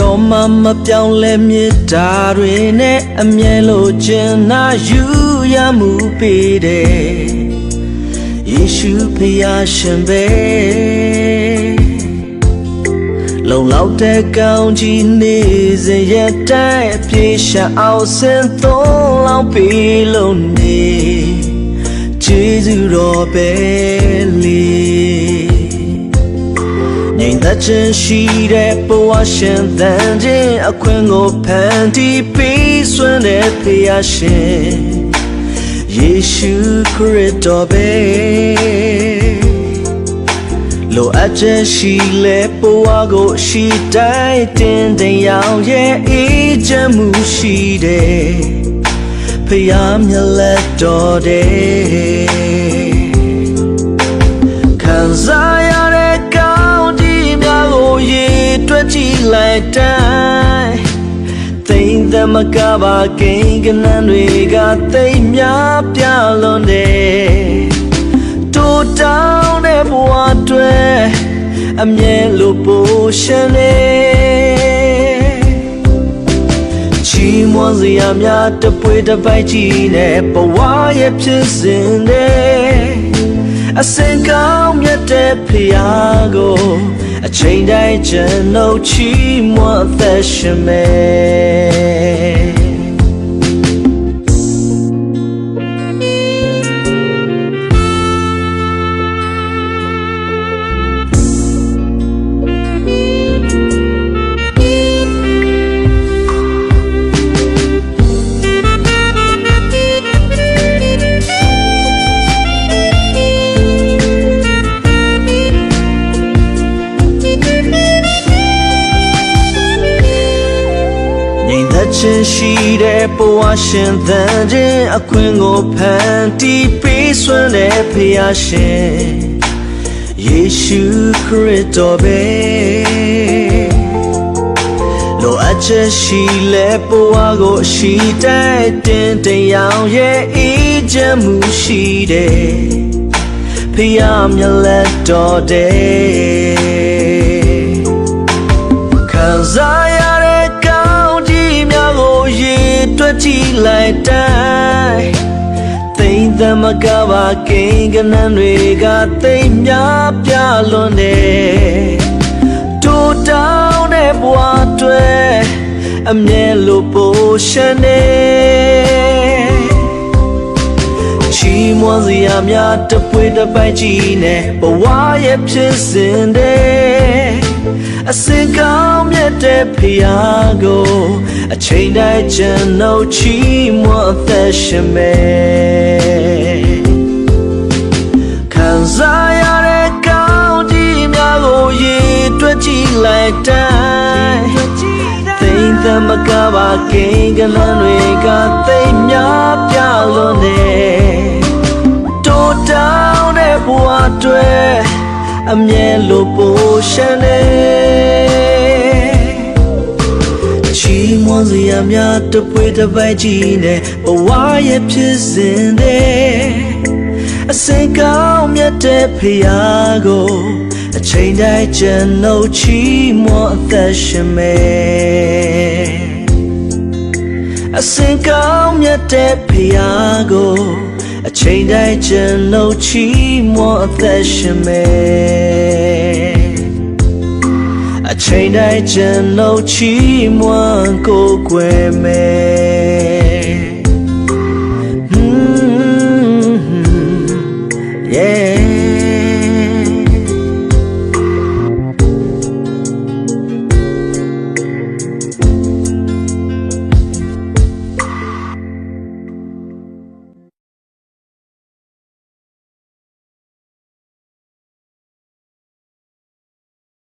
တော်ပြောင်းလဲမြတ်တာတွေနဲ့အမြဲလိုချင်နာယူရမှုပေးတယ်ယေရှုဖျားရှင်ပဲလုံလောက်တဲ့ကောင်းကြီးနေစဉ်ရတဲ့အပြေရှာအောင်စင်သုံးလောင်းပေးလို့နေကျေးဇူးတော်ပဲလေငြိ မ်သက်ခြင်းရှိတဲ့ဘဝရှင်သန်ခြင်းအခွင့်ကိုဖန်တီးပေးစွမ်းတဲ့ဖျားရှင်ယေရှုခရစ်တော်ပဲလိုအပ်ချက်ရှိလေဘဝကိုရှိတိုင်းတင်တင်ရောက်ရဲ့အေးချမ်းမှုရှိတဲ့ဖျားမြတ်လက်တော်တဲ့ သိမ့်သမကပါကိန်းကနန်းတွေကသိမ့်များပြလွန်တယ်တိုးတောင်းတဲ့ဘဝတွေအမြဲလိုပိုရှင်နေချီးမွမ်းစရာများတပွေတစ်ပိုက်ကြီးနဲ့ဘဝရဲ့ဖြစ်စဉ်တဲ့အစင်ကောင်းမြတ်တဲ့ဖျားကိုအချိန်တိုင်းကျွန်ုပ်ချီးမွမ်းသက်ရှင်မယ် မ်သက်ခြင်းရှိတဲ့ဘဝရှင်သန်ခြင်းအခွင့်ကိုဖန်တီးပေးစွမ်းတဲ့ဖျားရှင်ယေရှုခရစ်တော်ပဲလိုအပ်ချက်ရှိလဲဘဝကိုရှိတိုင်းတင်တင်ရောက်ရဲ့အေးချမ်းမှုရှိတဲ့ဖျားမြတ်လက်တော်တဲ့ လိုက်တိုင်းသိမ့်သမကပါကိန်းကနန်းတွေကသိမ့်များပြလွန်တယ်တိုးတောင်းတဲ့ဘဝတွေအမြဲလိုပိုရှင်နေချီးမွမ်းစရာများတပွေတစ်ပိုက်ကြီးနဲ့ဘဝရဲ့ဖြစ်စဉ်တဲ့ အစင်ကောင်းမြတ်တဲ့ဖျားကိုအချိန်တိုင်းကျွန်ုပ်ချီးမွမ်းသက်ရှင်မယ်ခံစားရတဲ့ကောင်းကြီးများကိုရေတွက်ကြည့်လိုက်တိုင်းသိမ့်သမကပါကိန်းကနန်းတွေကသိမ့်များပြလွန်နေတိုးတောင်းတဲ့ဘဝတွေ အမြဲလိုပိုရှင်နေချီးမွမ်းစရာများတပွေတစ်ပိုက်ကြီးနဲ့ဘဝရဲ့ဖြစ်စဉ်တဲ့အစင်ကောင်းမြတ်တဲ့ဖျားကိုအချိန်တိုင်းကျွန်ုပ်ချီးမွမ်းအသက်ရှင်မယ်အစင်ကောင်းမြတ်တဲ့ဖျားကို အချိန်တိုင်းကျွန်ုပ်ချီးမွမ်းအသက်ရှင်မယ်အချိန်တိုင်းကျွန်ုပ်ချီးမွမ်းကိုယ်ွယ်မယ်